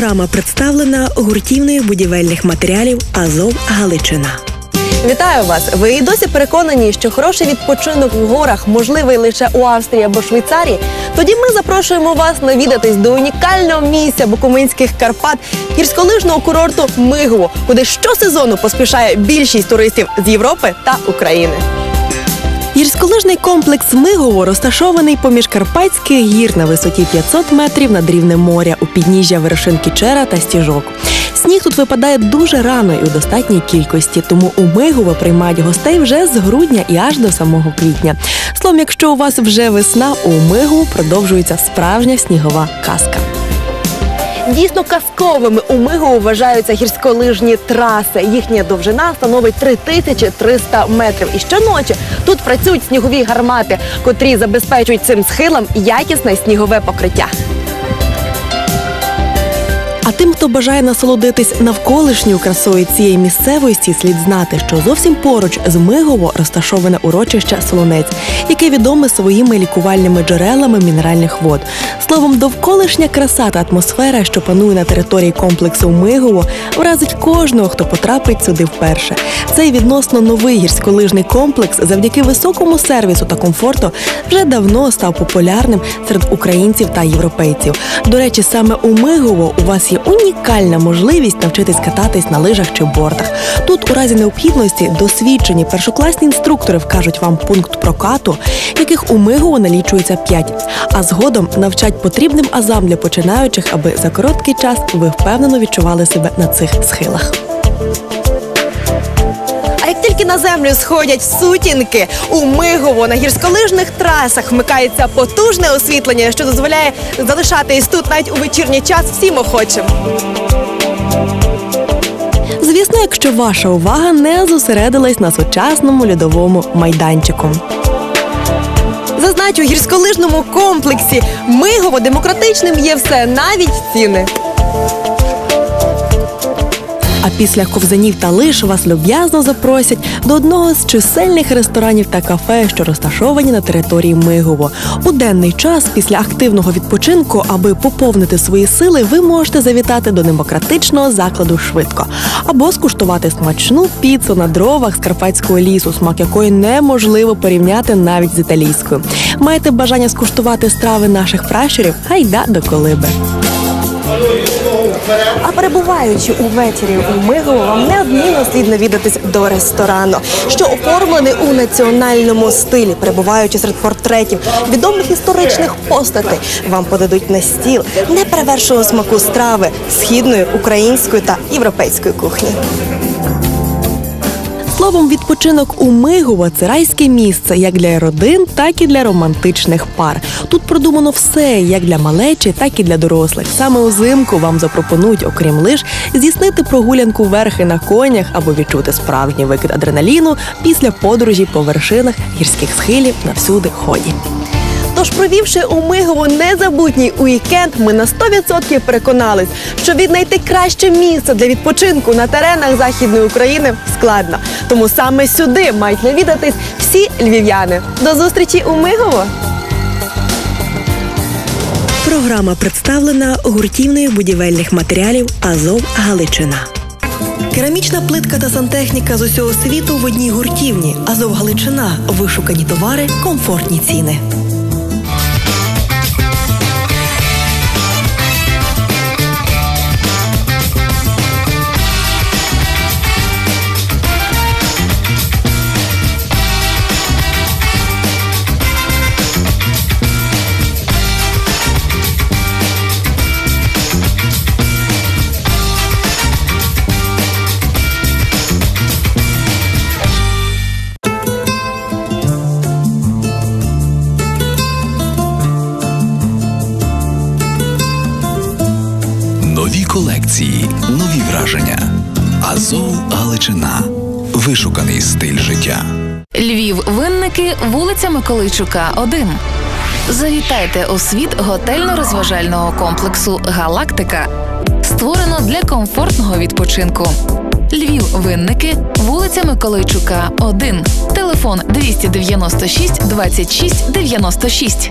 Програма представлена гуртівною будівельних матеріалів Азов Галичина. Вітаю вас! Ви і досі переконані, що хороший відпочинок в горах можливий лише у Австрії або Швейцарії? Тоді ми запрошуємо вас навідатись до унікального місця Буковинських Карпат гірськолижного курорту Мигово, куди щосезону поспішає більшість туристів з Європи та України. Гірськолижний комплекс Мигово розташований поміж Карпатських гір на висоті 500 метрів над рівнем моря у підніжжя вершин Кічера та Стіжок. Сніг тут випадає дуже рано і у достатній кількості, тому у Мигово приймають гостей вже з грудня і аж до самого квітня. Словом, якщо у вас вже весна, у Мигово продовжується справжня снігова казка. Дійсно казковими у Мигу вважаються гірськолижні траси. Їхня довжина становить 3300 метрів. І щоночі тут працюють снігові гармати, котрі забезпечують цим схилам якісне снігове покриття. Тим, хто бажає насолодитись навколишньою красою цієї місцевості, слід знати, що зовсім поруч з Мигово розташоване урочище Солонець, яке відоме своїми лікувальними джерелами мінеральних вод. Словом, довколишня краса та атмосфера, що панує на території комплексу Мигово, вразить кожного, хто потрапить сюди вперше. Цей відносно новий гірськолижний комплекс завдяки високому сервісу та комфорту вже давно став популярним серед українців та європейців. До речі, саме у Мигово у вас є унікальна можливість навчитись кататись на лижах чи бортах. Тут, у разі необхідності, досвідчені першокласні інструктори вкажуть вам пункт прокату, яких у Мигово налічується 5, а згодом навчать потрібним азам для починаючих, аби за короткий час ви впевнено відчували себе на цих схилах. На землю сходять сутінки, у Мигово на гірськолижних трасах вмикається потужне освітлення, що дозволяє залишатись тут навіть у вечірній час всім охочим. Звісно, якщо ваша увага не зосередилась на сучасному льодовому майданчику. Зазначу, у гірськолижному комплексі Мигово демократичним є все, навіть ціни. А після ковзанів та лиш вас люб'язно запросять до одного з чисельних ресторанів та кафе, що розташовані на території Мигово. У денний час після активного відпочинку, аби поповнити свої сили, ви можете завітати до демократичного закладу швидко або скуштувати смачну піцу на дровах з карпатського лісу, смак якої неможливо порівняти навіть з італійською. Маєте бажання скуштувати страви наших пращурів? Гайда до колиби. А перебуваючи увечері у Мигово, вам неодмінно слід навідатись до ресторану, що оформлений у національному стилі, перебуваючи серед портретів відомих історичних постатей, вам подадуть на стіл неперевершеного смаку страви східної, української та європейської кухні. Словом, відпочинок у Мигово – це райське місце як для родин, так і для романтичних пар. Тут продумано все як для малечі, так і для дорослих. Саме узимку вам запропонують, окрім лиш, здійснити прогулянку верхи на конях або відчути справжній викид адреналіну після подорожі по вершинах гірських схилів на всюди ході. Тож, провівши у Мигово незабутній уікенд, ми на 100% переконались, що віднайти краще місце для відпочинку на теренах Західної України складно. Тому саме сюди мають навідатись всі львів'яни. До зустрічі у Мигово! Програма представлена гуртівною будівельних матеріалів Азов Галичина. Керамічна плитка та сантехніка з усього світу в одній гуртівні. Азов Галичина. Вишукані товари, комфортні ціни. Колекції, нові враження. Азов Галичина. Вишуканий стиль життя. Львів, винники, вулиця Миколайчука, 1. Завітайте у світ готельно-розважального комплексу Галактика. Створено для комфортного відпочинку. Львів, винники, вулиця Миколайчука, 1. Телефон 296 26 96.